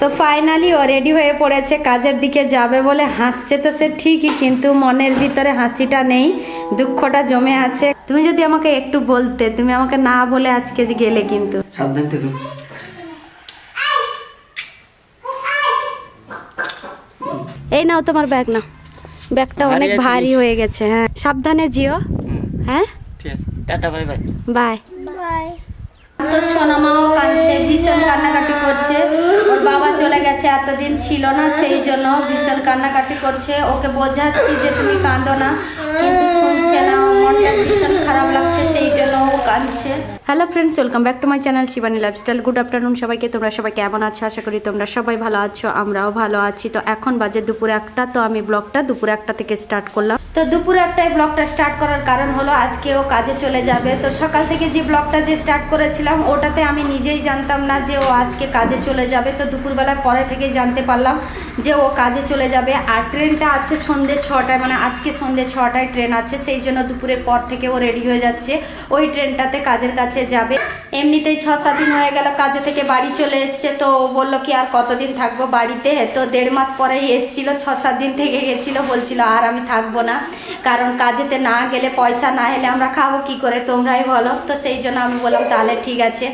তো ফাইনালি ও রেডি হয়ে পড়েছে কাজের দিকে যাবে বলে হাসছে তো সে ঠিকই কিন্তু মনের ভিতরে হাসিটা নেই দুঃখটা জমে আছে। তুমি যদি আমাকে একটু বলতে তুমি আমাকে না বলে আজকে যে গেলে কিন্তু। সাবধান থেকো। এই নাও তোমার ব্যাগ নাও। ব্যাগটা অনেক ভারী হয়ে গেছে হ্যাঁ। সাবধানে জিও হ্যাঁ? ঠিক আছে। Tata bye bye. বাই তো সোনামাও কাঁদছে, ভীষণ কান্নাকাটি করছে। ওর বাবা চলে গেছে, এতদিন ছিল না, সেই জন্য ভীষণ কান্নাকাটি করছে। ওকে বোঝাচ্ছি যে তুমি কাঁদো না, কিন্তু শুনছে না। মনটা ভীষণ খারাপ লাগছে। কাঁদছে hello friends welcome back to my channel Shivani lifestyle good afternoon সবাইকে, তোমরা সবাই কেমন আছো? আশা করি তোমরা সবাই ভালো আছো, আমরাও ভালো আছি। তো এখন বাজে দুপুর একটা, তো আমি ব্লগটা দুপুর একটা থেকে স্টার্ট করলাম। তো দুপুর একটাই ব্লগটা স্টার্ট করার কারণ হলো আজকে ও কাজে চলে যাবে। তো সকাল থেকে যে ব্লগটা যে স্টার্ট করেছিলাম, ওটাতে আমি নিজেই জানতাম না যে ও আজকে কাজে চলে যাবে। তো দুপুরবেলার পরে থেকেই জানতে পারলাম যে ও কাজে চলে যাবে। আর ট্রেনটা আছে সন্ধ্যে ছটায় মানে আজকে সন্ধ্যে ছটায় ট্রেন আছে, সেই জন্য দুপুরের পর থেকে ও রেডি হয়ে যাচ্ছে। ওই ট্রেনটাতে কাজের কাছে যাবে। এমনিতেই ছ সাত দিন হয়ে গেল কাজে থেকে বাড়ি চলে এসছে, তো বলল কি আর কতদিন থাকব বাড়িতে? তো দেড় মাস পরেই এসছিল ছ সাত দিন থেকে গেছিল, বলছিল আর আমি থাকব না। কারণ কাজেতে না গেলে পয়সা না এলে আমরা খাব কি করে, তোমরাই বলো। তো সেই জন্য আমি বললাম, তাহলে ঠিক আছে।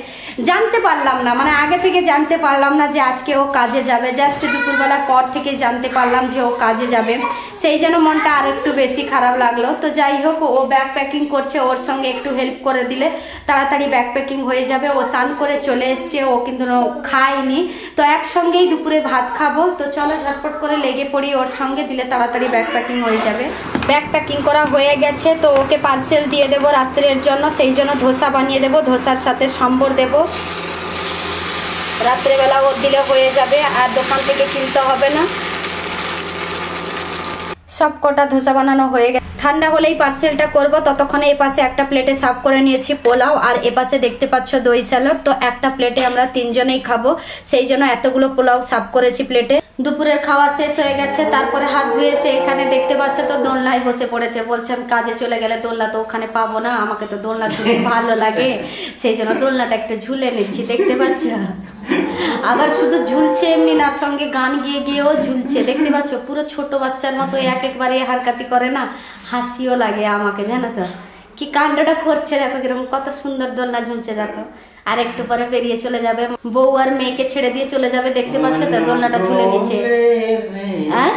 জানতে পারলাম না মানে আগে থেকে জানতে পারলাম না যে আজকে ও কাজে যাবে। জাস্ট দুপুরবেলা পর থেকে জানতে পারলাম যে ও কাজে যাবে। সেই জন্য মনটা আর একটু বেশি খারাপ লাগল। তো যাই হোক, ও ব্যাগ প্যাকিং করছে, ওর সঙ্গে একটু হেল্প করে দিলে। তাড়াতাড়ি ব্যাগ প্যাকিং হয়ে যাবে। ও স্নান করে চলে এসছে, ও কিন্তু খায়নি। তো একসঙ্গেই দুপুরে ভাত খাব। তো চলো ঝটপট করে লেগে পড়ি, ওর সঙ্গে দিলে তাড়াতাড়ি ব্যাগ প্যাকিং হয়ে যাবে। ব্যাগ প্যাকিং করা হয়ে গেছে, তো ওকে পার্সেল দিয়ে দেবো রাত্রের জন্য। সেই জন্য ধোসা বানিয়ে দেবো, ধোসার সাথে সম্বর দেবো। রাত্রেবেলা ওর দিলে হয়ে যাবে, আর দোকান থেকে কিনতে হবে না। সব কটা ধোসা বানানো হয়ে গেছে। ঠান্ডা হলেই পার্সেলটা করব। ততক্ষণে এ পাশে একটা প্লেটে সাফ করে নিয়েছি পোলাও। আর এ পাশে দেখতে পাচ্ছ দই স্যালাড। তো একটা প্লেটে আমরা তিনজনেই খাব। সেই জন্য এতগুলো পোলাও সাফ করেছি প্লেটে। দুপুরের খাওয়া শেষ হয়ে গেছে তারপরে হাত ধুয়ে এসে এখানে দেখতে পাচ্ছ তো দোলনায় বসে পড়েছে। বলছে আমি কাজে চলে গেলে দোলনা তো ওখানে পাবো না আমাকে তো দোলনা ঝুলে ভালো লাগে। সেই জন্য দোলনাটা একটু ঝুলে নিচ্ছি দেখতে পাচ্ছ? আবার শুধু ঝুলছে এমনি না সঙ্গে গান গিয়ে গিয়েও ঝুলছে। দেখতে পাচ্ছ পুরো ছোট বাচ্চার মতো এক একবারে হারকাতি করে না হাসিও লাগে আমাকে জানো তো। কি কাণ্ডটা করছে দেখো কীরকম কত সুন্দর দোলনা ঝুলছে দেখো। আর একটু পরে বেরিয়ে চলে যাবে। বউ আর মেয়েকে ছেড়ে দিয়ে চলে যাবে দেখতে পাচ্ছ তো? দোলনাটা ঝুলে নিচে। হ্যাঁ?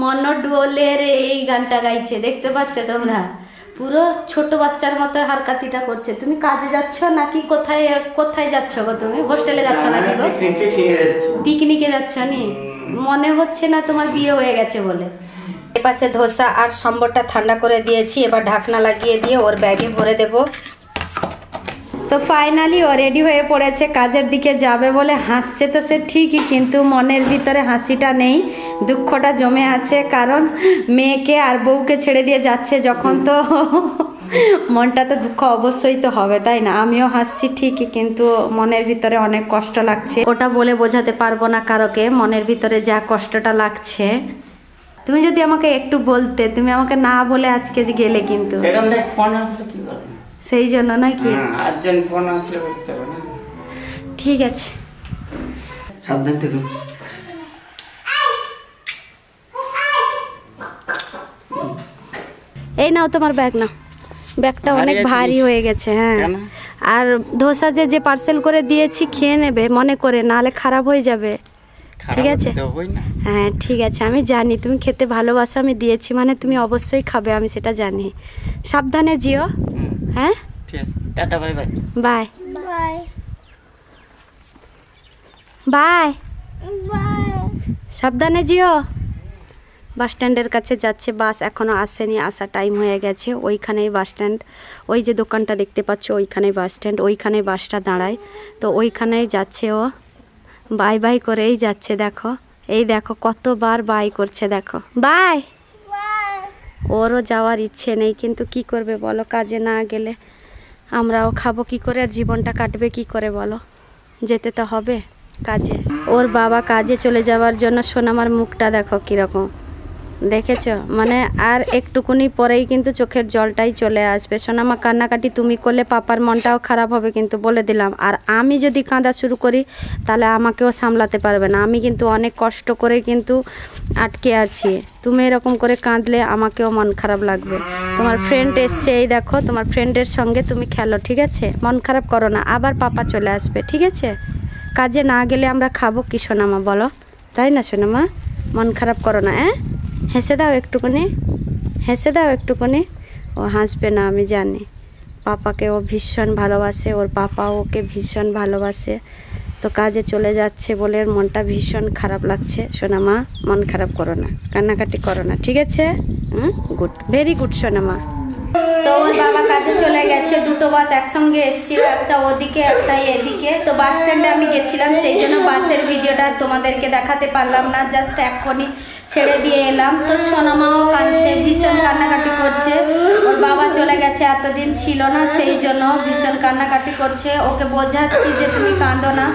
মন ডোলে রে এই গানটা গাইছে দেখতে পাচ্ছ তোমরা? পুরো ছোট বাচ্চার মতো হারকাতিটা করছে। তুমি কাজে যাচ্ছ নাকি কোথায় কোথায় যাচ্ছ গো তুমি? হোস্টেলে যাচ্ছ নাকি গো? পিকনিকে যাচ্ছ। নি? মনে হচ্ছে না তোমার বিয়ে হয়ে গেছে বলে। এপাশে ধোসা আর সম্বরটা ঠান্ডা করে দিয়েছি, এবার ঢাকনা লাগিয়ে দিয়ে ওর ব্যাগে ভরে দেব। তো ফাইনালি ও রেডি হয়ে পড়েছে, কাজের দিকে যাবে বলে হাসছে তো সে ঠিকই, কিন্তু মনের ভিতরে হাসিটা নেই, দুঃখটা জমে আছে, কারণ মেয়েকে আর বউকে ছেড়ে দিয়ে যাচ্ছে যখন তো মনটা তো দুঃখ অবশ্যই তো হবে, তাই না? আমিও হাসছি ঠিকই, কিন্তু মনের ভিতরে অনেক কষ্ট লাগছে। ওটা বলে বোঝাতে পারব না কারোকে, মনের ভিতরে যা কষ্টটা লাগছে। তুমি যদি আমাকে একটু বলতে তুমি আমাকে না বলে আজকে যে গেলে কিন্তু। সেখান থেকে ফোন আসলে কি করবে সেই জন্য নাকি? আর্জেন্ট ফোন আসলে বলতে হবে না। ঠিক আছে। সাবধান থেকো। এই নাও তোমার ব্যাগ নাও। ব্যাগটা অনেক ভারী হয়ে গেছে হ্যাঁ। আর ধোসা যে যে পার্সেল করে দিয়েছি খেয়ে নেবে মনে করে নাহলে খারাপ হয়ে যাবে। ঠিক আছে। খারাপ হই না। হ্যাঁ ঠিক আছে আমি জানি। তুমি খেতে ভালোবাসো আমি দিয়েছি মানে তুমি অবশ্যই খাবে আমি সেটা জানি। সাবধানে জিও হ্যাঁ? Tata bye bye. Bye. Bye. সাবধানে জিও বাস স্ট্যান্ডের কাছে যাচ্ছে বাস এখনও আসেনি আসা টাইম হয়ে গেছে। ওইখানেই বাস স্ট্যান্ড। ওই যে দোকানটা দেখতে পাচ্ছ ওইখানেই বাস স্ট্যান্ড ওইখানে বাসটা দাঁড়ায়। তো ওইখানেই যাচ্ছে ও। বাই বাই করেই যাচ্ছে, দেখো। এই দেখো, কতবার বাই করছে, দেখো। বাই! ওরও যাওয়ার ইচ্ছে নেই, কিন্তু কি করবে বলো, কাজে না গেলে আমরাও খাব কি করে, আর জীবনটা কাটবে কি করে বলো? যেতে তো হবে কাজে। ওর বাবা কাজে চলে যাওয়ার জন্য সোনামার মুখটা দেখো কীরকম। দেখেছ? মানে আর একটুকুনি পরেই কিন্তু চোখের জলটাই চলে আসবে। সোনামা কান্নাকাটি তুমি করলে পাপার মনটাও খারাপ হবে কিন্তু বলে দিলাম। আর আমি যদি কাঁদা শুরু করি, তাহলে আমাকেও সামলাতে পারবে না। আমি কিন্তু অনেক কষ্ট করে কিন্তু আটকে আছি। তুমি এরকম করে কাঁদলে আমাকেও মন খারাপ লাগবে। তোমার ফ্রেন্ড এসছে, এই দেখো, তোমার ফ্রেন্ডের সঙ্গে তুমি খেলো, ঠিক আছে? মন খারাপ করো না, আবার পাপা চলে আসবে, ঠিক আছে? কাজে না গেলে আমরা খাব কি সোনামা বলো? তাই না সোনামা মন খারাপ করো না হ্যাঁ? হেসে দাও একটুখানি, হেসে দাও একটুখানি। ও হাসবে না, আমি জানি। পাপাকে ও ভীষণ ভালোবাসে, ওর পাপা ওকে ভীষণ ভালোবাসে। তো কাজে চলে যাচ্ছে বলে মনটা ভীষণ খারাপ লাগছে। সোনা মা, মন খারাপ করো না, কান্নাকাটি করো না, ঠিক আছে? হুম? গুড ভেরি গুড সোনামা তো ওর বাবা কাজে চলে গেছে, দুটো বাস একসঙ্গে এসেছিল, একটা ওদিকে, একটা এদিকে। তো বাস স্ট্যান্ডে আমি গেছিলাম, সেই জন্য বাসের ভিডিওটা তোমাদেরকে দেখাতে পারলাম না জাস্ট এক্ষুনি ছেড়ে দিয়ে এলাম। তো সোনামাও কাঁদছে, ভীষণ কান্নাকাটি করছে। ওর বাবা চলে গেছে, এতদিন ছিল না, সেই জন্য ভীষণ কান্নাকাটি করছে। ওকে বোঝাচ্ছি যে তুমি কাঁদো না,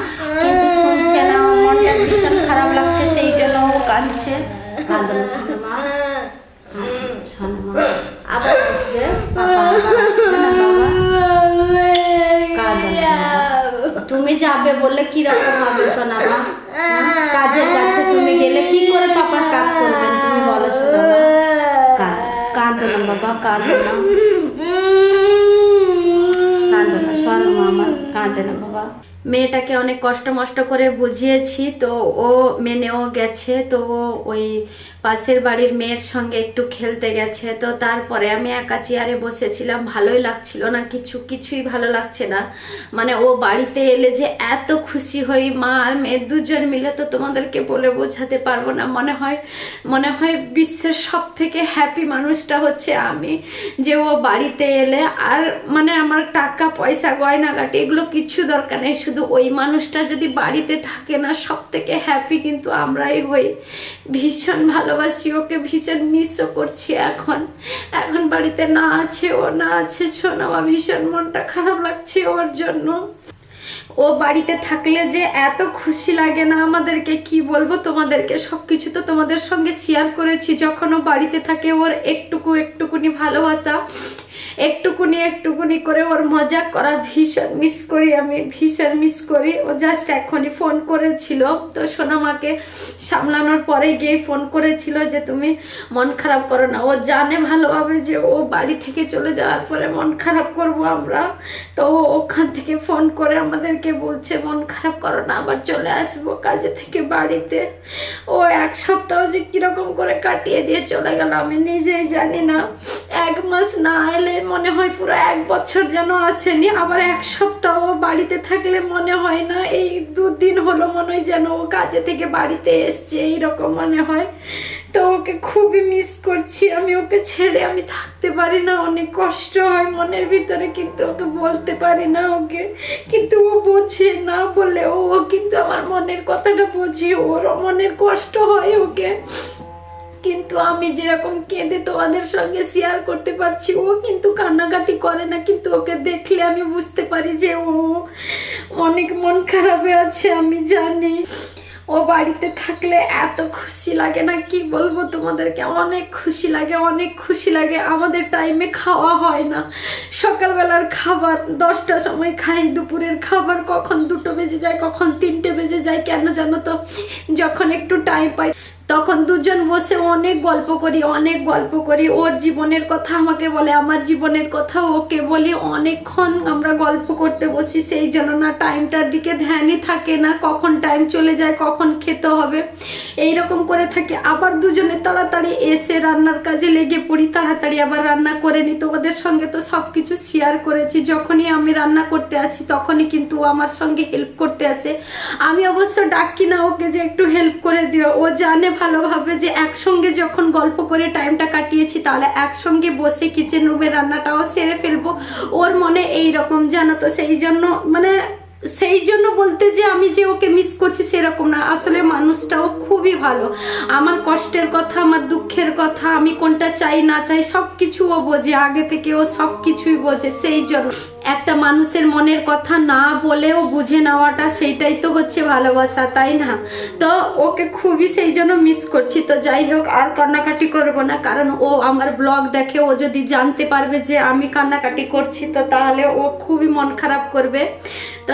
কিন্তু শুনছে না মনটা ভীষণ খারাপ লাগছে, সেই জন্য ও কাঁদছে। কাঁদো না সোনামা সোনামা আবার আসবে পাপা আবার আসবে না বাবা কাঁদো না বাবা। তুমি যাবে বললে কি রকম হবে সোনামা? কাজের কাছে তুমি গেলে কি করে পাপার কাজ করবেন তুমি বলো সোনামা কাঁদো না বাবা, কাঁদো না। কাঁদো না সোনামা আমার, কাঁদে না মেয়েটাকে অনেক কষ্ট মষ্ট করে বুঝিয়েছি, তো ও মেনেও গেছে, তো ও ওই পাশের বাড়ির মেয়ের সঙ্গে একটু খেলতে গেছে। তো তারপরে আমি একা চেয়ারে বসেছিলাম, ভালোই লাগছিল না, কিছু, কিছুই ভালো লাগছে না। মানে ও বাড়িতে এলে যে এত খুশি হই, মা আর মেয়ে দুজন মিলে তো তোমাদেরকে বলে বোঝাতে পারব না। মনে হয় মনে হয় বিশ্বের সব থেকে হ্যাপি মানুষটা হচ্ছে আমি। যে ও বাড়িতে এলে আর মানে আমার টাকা, পয়সা, গয়নাগাটি এগুলো কিছু দরকার নেই, শুধু ওই মানুষটা যদি বাড়িতে থাকে না সব থেকে হ্যাপি কিন্তু আমরাই হই। ভীষণ ভালোবাসি ওকে, ভীষণ মিসও করছি এখন। এখন বাড়িতে না আছে, ও না আছে শোনামা ভীষণ মনটা খারাপ লাগছে ওর জন্য। ও বাড়িতে থাকলে যে এত খুশি লাগে না আমাদেরকে, কি বলব তোমাদেরকে? সব কিছু তো তোমাদের সঙ্গে শেয়ার করেছি। যখন ও বাড়িতে থাকে, ওর একটুকু, একটুকুনি ভালোবাসা। একটুকুনি একটুকুনি করে ওর মজা করা ভীষণ মিস করি আমি, ভীষণ মিস করি। ও জাস্ট এখনই ফোন করেছিল। তো সোনামাকে সামলানোর পরে গিয়ে ফোন করেছিল যে, তুমি মন খারাপ করো না। ও জানে ভালোভাবে যে ও বাড়ি থেকে চলে যাওয়ার পরে মন খারাপ করব আমরা। তো ওখান থেকে ফোন করে আমাদেরকে বলছে, মন খারাপ করো না, আবার চলে আসব কাজে থেকে বাড়িতে। ও এক সপ্তাহ যে কীরকম করে কাটিয়ে দিয়ে চলে গেল, আমি নিজেই জানি না। এক মাস না এলে মনে হয় পুরো এক বছর যেন আসেনি, আবার এক সপ্তাহ বাড়িতে থাকলে মনে হয় না, এই দুদিন হলো মনে হয় যেন ও কাজে থেকে বাড়িতে এসছে, এইরকম মনে হয়। তো ওকে খুবই মিস করছি, আমি ওকে ছেড়ে আমি থাকতে পারি না, অনেক কষ্ট হয় মনের ভিতরে, কিন্তু ওকে বলতে পারি না ওকে। কিন্তু ও বোঝে, না বলে ও কিন্তু আমার মনের কথাটা বোঝে, ওরও মনের কষ্ট হয় ওকে। কিন্তু আমি যেরকম কেঁদে তোমাদের সঙ্গে শেয়ার করতে পারছি, ও কিন্তু কান্নাকাটি করে না, কিন্তু ওকে দেখলে আমি বুঝতে পারি যে ও অনেক মন খারাপে আছে, আমি জানি। ও বাড়িতে থাকলে এত খুশি লাগে না, কি বলব তোমাদেরকে? অনেক খুশি লাগে, অনেক খুশি লাগে, আমাদের টাইমে খাওয়া হয় না। সকালবেলার খাবার দশটার সময় খাই, দুপুরের খাবার, কখন দুটো বেজে যায়, কখন তিনটে বেজে যায়, কেন জানো তো? যখন একটু টাইম পাই তখন দুজন বসে অনেক গল্প করি, অনেক গল্প করি। ওর জীবনের কথা আমাকে বলে, আমার জীবনের কথা ওকে বলি। অনেকক্ষণ আমরা গল্প করতে বসি, সেই জন্য না টাইমটার দিকে ধ্যানই থাকে না, কখন টাইম চলে যায়, কখন খেতে হবে। এই রকম করে থাকি। আবার দুজনে তাড়াতাড়ি এসে রান্নার কাজে লেগে পড়ি, তাড়াতাড়ি আবার রান্না করে নিই তোমাদের সঙ্গে তো সব কিছু শেয়ার করেছি। যখনই আমি রান্না করতে আসি, তখনই কিন্তু আমার সঙ্গে হেল্প করতে আসে। আমি অবশ্য ডাকি না ওকে যে একটু হেল্প করে দিও। ও জানে ভালোভাবে যে একসঙ্গে যখন গল্প করে টাইমটা কাটিয়েছি, তাহলে একসঙ্গে বসে কিচেন রুমে রান্নাটাও সেরে ফেলব। ওর মনে এই রকম জানো তো, সেই জন্য মানে সেই জন্য বলতে যে আমি যে ওকে মিস করছি সেরকম না। আসলে মানুষটাও খুবই ভালো। আমার কষ্টের কথা, আমার দুঃখের কথা, আমি কোনটা চাই, না চাই সব কিছু ও বোঝে। আগে থেকে ও সব কিছুই বোঝে, সেই জন্য। একটা মানুষের মনের কথা না বলেও বুঝে নেওয়াটা, সেইটাই তো হচ্ছে ভালোবাসা, তাই না? তো ওকে খুবই সেই জন্য মিস করছি। তো যাই হোক, আর কান্নাকাটি করব না, কারণ ও আমার ব্লগ দেখে, ও যদি জানতে পারবে যে আমি কান্নাকাটি করছি, তো তাহলে ও খুবই মন খারাপ করবে। তো